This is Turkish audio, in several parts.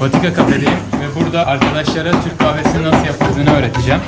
Vatika kafedeyim ve burada arkadaşlara Türk kahvesini nasıl yapıldığını öğreteceğim.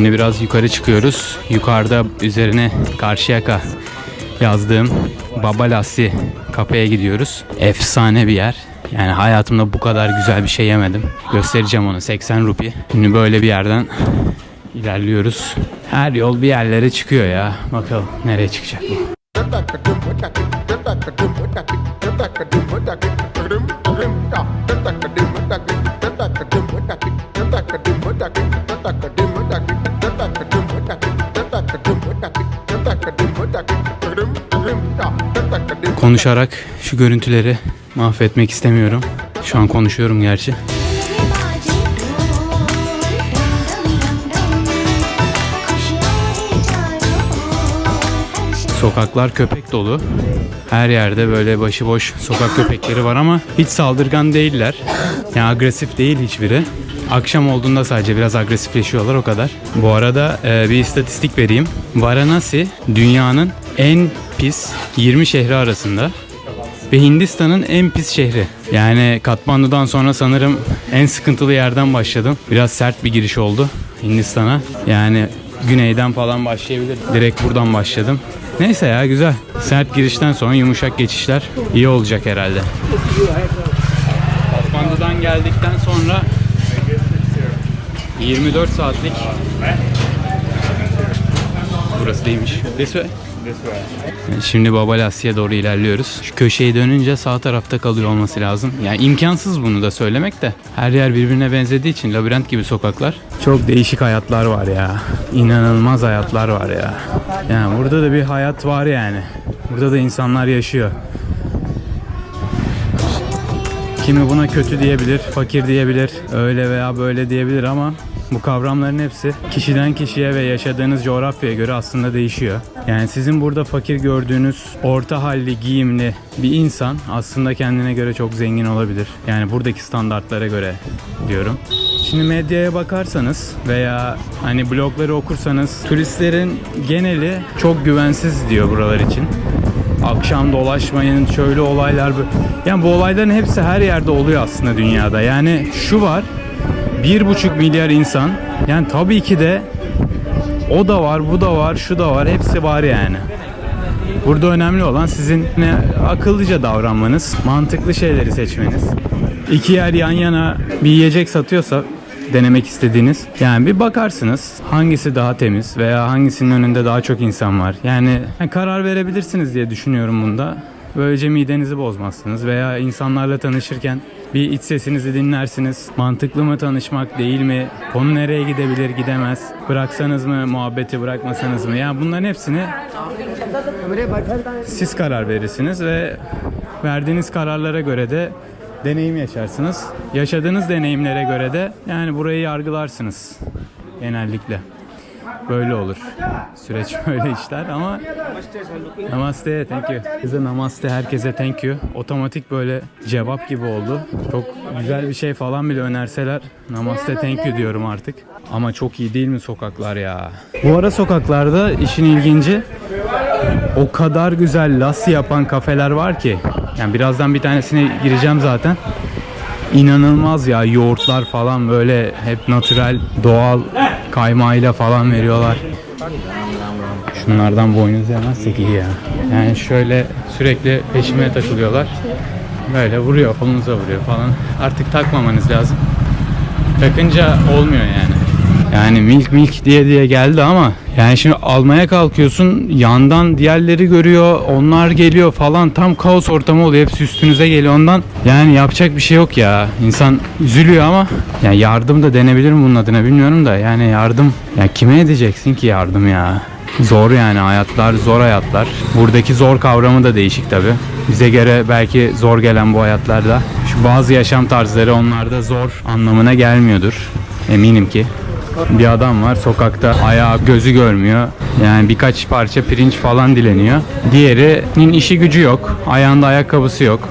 Şimdi biraz yukarı çıkıyoruz. Yukarıda üzerine Karşıyaka yazdığım Baba Lassi kafeye gidiyoruz. Efsane bir yer. Yani hayatımda bu kadar güzel bir şey yemedim. Göstereceğim onu 80 rupi. Şimdi böyle bir yerden ilerliyoruz. Her yol bir yerlere çıkıyor ya. Bakalım nereye çıkacak bu. konuşarak şu görüntüleri mahvetmek istemiyorum. Şu an konuşuyorum gerçi. Sokaklar köpek dolu. Her yerde böyle başıboş sokak köpekleri var ama hiç saldırgan değiller. Yani agresif değil hiçbiri. Akşam olduğunda sadece biraz agresifleşiyorlar o kadar. Bu arada e, bir istatistik vereyim. Varanasi dünyanın en pis 20 şehri arasında ve Hindistan'ın en pis şehri. Yani Katmandu'dan sonra sanırım en sıkıntılı yerden başladım. Biraz sert bir giriş oldu Hindistan'a. Yani güneyden falan başlayabilir. Direkt buradan başladım. Neyse ya güzel. Sert girişten sonra yumuşak geçişler iyi olacak herhalde. Katmandu'dan geldikten sonra 24 saatlik Burası değilmiş. This way. Şimdi Baba Lasya'ya doğru ilerliyoruz. Şu köşeyi dönünce sağ tarafta kalıyor olması lazım. Yani imkansız bunu da söylemek de. Her yer birbirine benzediği için labirent gibi sokaklar. Çok değişik hayatlar var ya. İnanılmaz hayatlar var ya. Yani burada da bir hayat var yani. Burada da insanlar yaşıyor. Kimi buna kötü diyebilir, fakir diyebilir, öyle veya böyle diyebilir ama bu kavramların hepsi kişiden kişiye ve yaşadığınız coğrafyaya göre aslında değişiyor. Yani sizin burada fakir gördüğünüz orta halli, giyimli bir insan aslında kendine göre çok zengin olabilir. Yani buradaki standartlara göre diyorum. Şimdi medyaya bakarsanız veya hani blogları okursanız turistlerin geneli çok güvensiz diyor buralar için akşam dolaşmayın şöyle olaylar. Yani bu olayların hepsi her yerde oluyor aslında dünyada. Yani şu var. Bir buçuk milyar insan. Yani tabii ki de o da var, bu da var, şu da var. Hepsi var yani. Burada önemli olan sizin ne akıllıca davranmanız, mantıklı şeyleri seçmeniz. İki yer yan yana bir yiyecek satıyorsa denemek istediğiniz. Yani bir bakarsınız hangisi daha temiz veya hangisinin önünde daha çok insan var. Yani karar verebilirsiniz diye düşünüyorum bunda. Böylece midenizi bozmazsınız veya insanlarla tanışırken bir iç sesinizi dinlersiniz. Mantıklı mı tanışmak değil mi? Konu nereye gidebilir gidemez? Bıraksanız mı muhabbeti bırakmasanız mı? Yani bunların hepsini siz karar verirsiniz ve verdiğiniz kararlara göre de deneyim yaşarsınız. Yaşadığınız deneyimlere göre de yani burayı yargılarsınız genellikle. Böyle olur. Süreç böyle işler ama Namaste, thank you. Kıza namaste, herkese thank you. Otomatik böyle cevap gibi oldu. Çok güzel bir şey falan bile önerseler namaste, thank you diyorum artık. Ama çok iyi değil mi sokaklar ya? Bu ara sokaklarda işin ilginci o kadar güzel lassi yapan kafeler var ki. Yani birazdan bir tanesine gireceğim zaten. İnanılmaz ya yoğurtlar falan böyle hep natürel, doğal kaymağıyla falan veriyorlar. Şunlardan boynuz yemezsek iyi ya. Yani şöyle sürekli peşime takılıyorlar. Böyle vuruyor, kolunuza vuruyor falan. Artık takmamanız lazım. Takınca olmuyor yani. Yani milk milk diye diye geldi ama yani şimdi almaya kalkıyorsun yandan diğerleri görüyor onlar geliyor falan tam kaos ortamı oluyor hepsi üstünüze geliyor ondan yani yapacak bir şey yok ya insan üzülüyor ama yani yardım da denebilir mi bunun adına bilmiyorum da yani yardım ya kime edeceksin ki yardım ya Zor yani hayatlar zor hayatlar. Buradaki zor kavramı da değişik tabi. Bize göre belki zor gelen bu hayatlarda şu bazı yaşam tarzları onlarda zor anlamına gelmiyordur. Eminim ki. Bir adam var sokakta ayağı gözü görmüyor. Yani birkaç parça pirinç falan dileniyor. Diğerinin işi gücü yok. Ayağında ayakkabısı yok.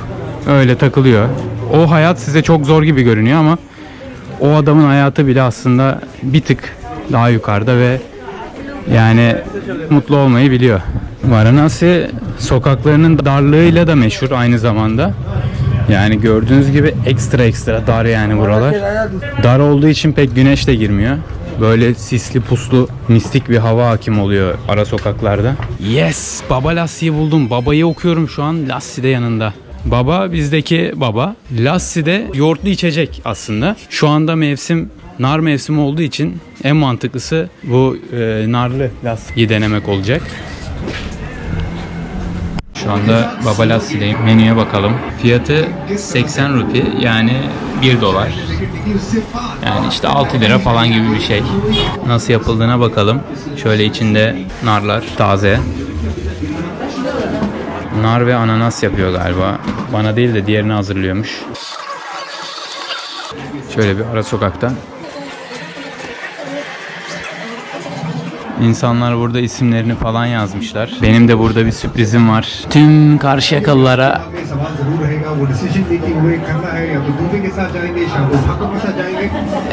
Öyle takılıyor. O hayat size çok zor gibi görünüyor ama o adamın hayatı bile aslında bir tık daha yukarıda ve yani mutlu olmayı biliyor. Varanasi sokaklarının darlığıyla da meşhur aynı zamanda. Yani gördüğünüz gibi ekstra ekstra dar yani buralar. Dar olduğu için pek güneş de girmiyor. Böyle sisli puslu mistik bir hava hakim oluyor ara sokaklarda. Yes! Baba Lassi'yi buldum. Babayı okuyorum şu an. Lassi de yanında. Baba bizdeki baba. Lassi de yoğurtlu içecek aslında. Şu anda mevsim nar mevsimi olduğu için en mantıklısı bu e, narlı lassiyi denemek olacak. Şu anda Baba Lassi'deyim. Menüye bakalım. Fiyatı 80 rupi yani 1 dolar. Yani işte 6 lira falan gibi bir şey. Nasıl yapıldığına bakalım. Şöyle içinde narlar taze. Nar ve ananas yapıyor galiba. Bana değil de diğerini hazırlıyormuş. Şöyle bir ara sokakta. İnsanlar burada isimlerini falan yazmışlar. Benim de burada bir sürprizim var. Tüm Karşıyakalılara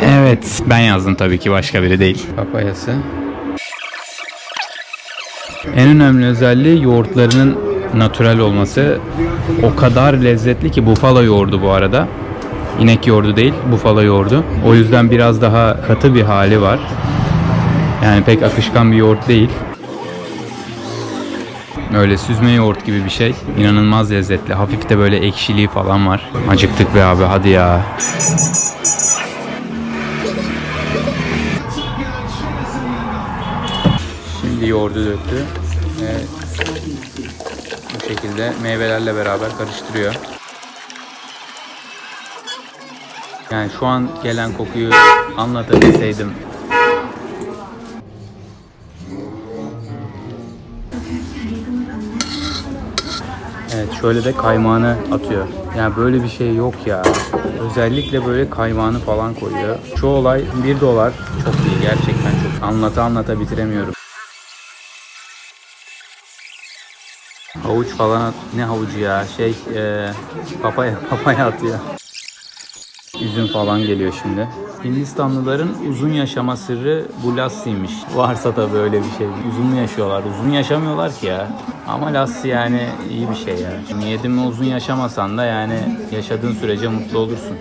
Evet, ben yazdım tabii ki başka biri değil. Papayası. En önemli özelliği yoğurtlarının natürel olması. O kadar lezzetli ki bufala yoğurdu bu arada. İnek yoğurdu değil, bufala yoğurdu. O yüzden biraz daha katı bir hali var. Yani pek akışkan bir yoğurt değil. Öyle süzme yoğurt gibi bir şey. İnanılmaz lezzetli. Hafif de böyle ekşiliği falan var. Acıktık be abi hadi ya. Şimdi yoğurdu döktü ve bu şekilde meyvelerle beraber karıştırıyor. Yani şu an gelen kokuyu anlatabilseydim şöyle de kaymağını atıyor. Yani böyle bir şey yok ya. Özellikle böyle kaymağını falan koyuyor. Şu olay 1 dolar. Çok iyi gerçekten çok. Anlata anlata bitiremiyorum. Havuç falan at- ne havucu ya şey e, papaya papaya atıyor. Üzüm falan geliyor şimdi. Hindistanlıların uzun yaşama sırrı bu lassiymiş. Varsa da böyle bir şey. Uzun mu yaşıyorlar? Uzun yaşamıyorlar ki ya. Ama lassi yani iyi bir şey ya. Şimdi yedin uzun yaşamasan da yani yaşadığın sürece mutlu olursun.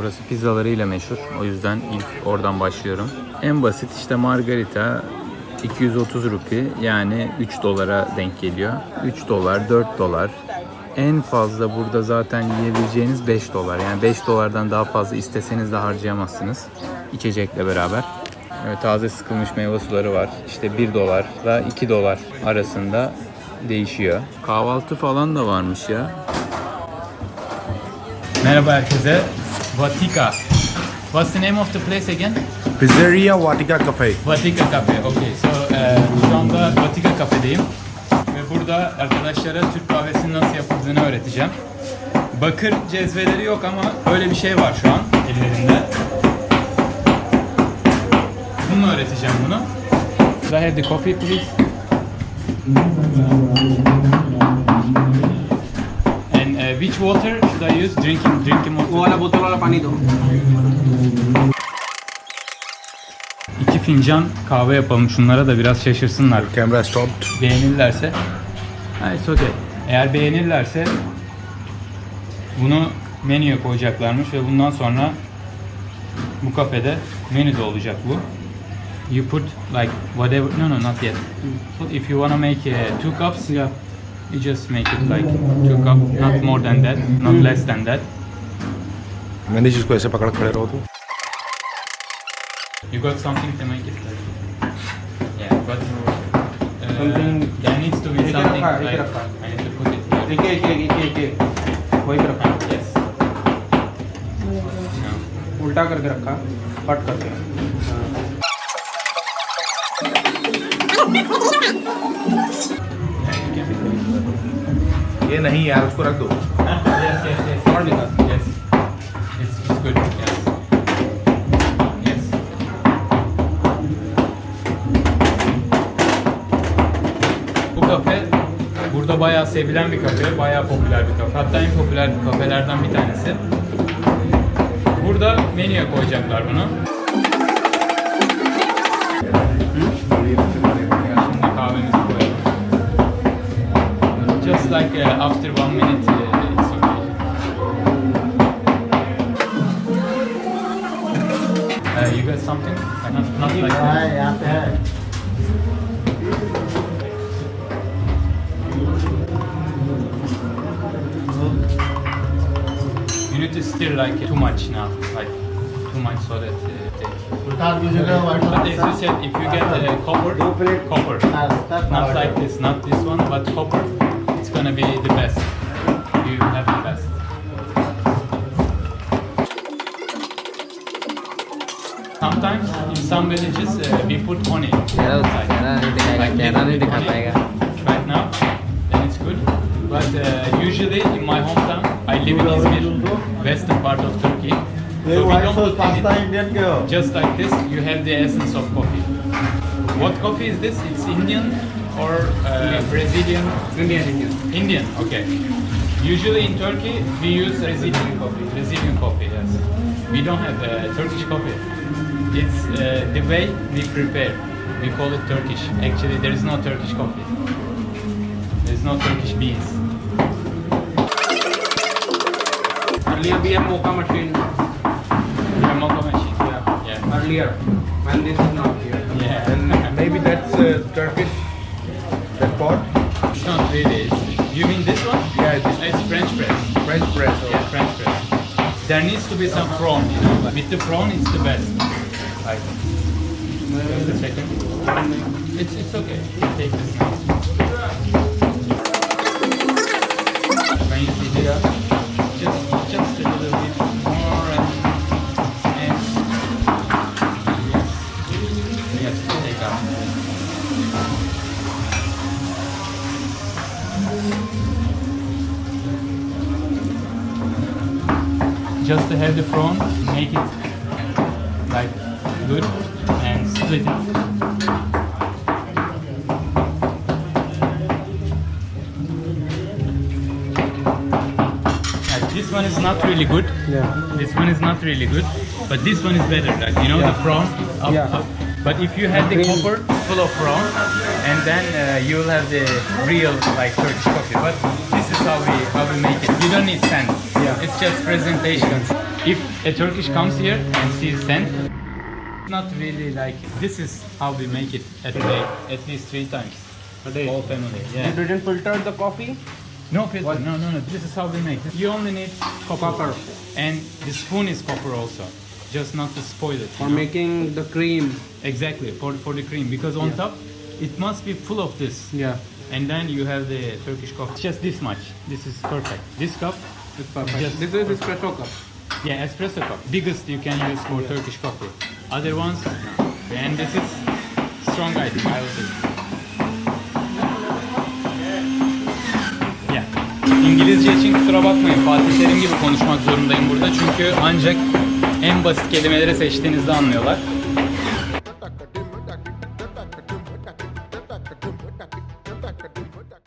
Burası pizzalarıyla meşhur. O yüzden ilk oradan başlıyorum. En basit işte margarita 230 rupi yani 3 dolara denk geliyor. 3 dolar, 4 dolar. En fazla burada zaten yiyebileceğiniz 5 dolar. Yani 5 dolardan daha fazla isteseniz de harcayamazsınız. İçecekle beraber. Evet, taze sıkılmış meyve suları var. İşte 1 dolarla 2 dolar arasında değişiyor. Kahvaltı falan da varmış ya. Merhaba herkese. Vatika. What's the name of the place again? Pizzeria Vatica Cafe Vatika Cafe. Okay. So, e, şu anda Vatika Cafe'deyim. Ve burada arkadaşlara Türk kahvesinin nasıl yapıldığını öğreteceğim. Bakır cezveleri yok ama öyle bir şey var şu an ellerinde. Bununla öğreteceğim bunu. Could I have the coffee please? which water should I use? Drinking, drinking water. O ala botol ala pani do. İki fincan kahve yapalım şunlara da biraz şaşırsınlar. Camera stopped. Beğenirlerse. Ha, it's okay. Eğer beğenirlerse bunu menüye koyacaklarmış ve bundan sonra bu kafede menüde olacak bu. You put like whatever no no not yet. Hmm. So if you wanna make uh, two cups yeah. You just make it like two cup, not more than that, not less than that. मैंने जिसको ऐसे पकड़ खड़े रहो तो You got something to make it like Yeah, but uh, Something- there needs to be something रखा like रखा I need to put it here. एक एक एक एक वही रखा Yes. उल्टा करके रखा कट करके ये नहीं यार उसको रख दो Yes, yes, yes. और निकाल Yes. It's, it's good. Yes. Yes. Bu kafe burada bayağı sevilen bir kafe, bayağı popüler bir kafe. Hatta en popüler kafelerden bir tanesi. Burada menüye koyacaklar bunu. Like uh, after one minute, uh, it's okay. Uh, you got something? Not, not like that. You need to stir like too much now, like too much so that. Uh, they- but as you said, if you get uh, copper, copper, not like this, not this one, but copper, gonna be the best. You have the best. Sometimes in some villages uh, we put honey. Yeah, inside. Like honey right now, then it's good. But uh, usually in my hometown, I live in Izmir, western part of Turkey. So we don't pasta Indian Just like this, you have the essence of coffee. What coffee is this? It's Indian or uh, Brazilian? Indian, Indian. Indian, okay. Usually in Turkey, we use Brazilian coffee. Brazilian coffee, yes. We don't have uh, Turkish coffee. It's uh, the way we prepare. We call it Turkish. Actually, there is no Turkish coffee. There is no Turkish beans. Earlier we have mocha machine. We have mocha machine. Yeah. yeah. Earlier, when this is not here. Yeah. And maybe that's uh, Turkish that pot. It's not really. It's, you mean this one? Yeah, this- It's French press. French press. Or Yeah, French press. There needs to be some prawn, you know. With the prawn, it's the best. Like, just a second. It's it's okay. Take this make it like good and split it. Like this one is not really good. yeah This one is not really good, but this one is better. Like you know the prawn. Up, Yeah. up. But if you have the copper full of prawn, and then uh, you will have the real like Turkish coffee. But this is how we how we make it. You don't need sand. Yeah. It's just presentation. If a Turkish comes here and sees sand, not really like this is how we make it at a day, at least three times. a day Whole family. you Yeah. didn't filter the coffee No filter. No, no, no. This is how we make it. You only need copper. And the spoon is copper also. Just not to spoil it. for know? making the cream Exactly, for, for the cream. Because on top, it must be full of this. yeah And then you have the Turkish coffee. Just this much. This is perfect. This cup, it's perfect Just- this is espresso cup yeah, espresso cup. Biggest you can use for Turkish coffee. Other ones, no. And this is strong item, I would say. İngilizce için kusura bakmayın. Fatih Terim gibi konuşmak zorundayım burada. Çünkü ancak en basit kelimeleri seçtiğinizde anlıyorlar.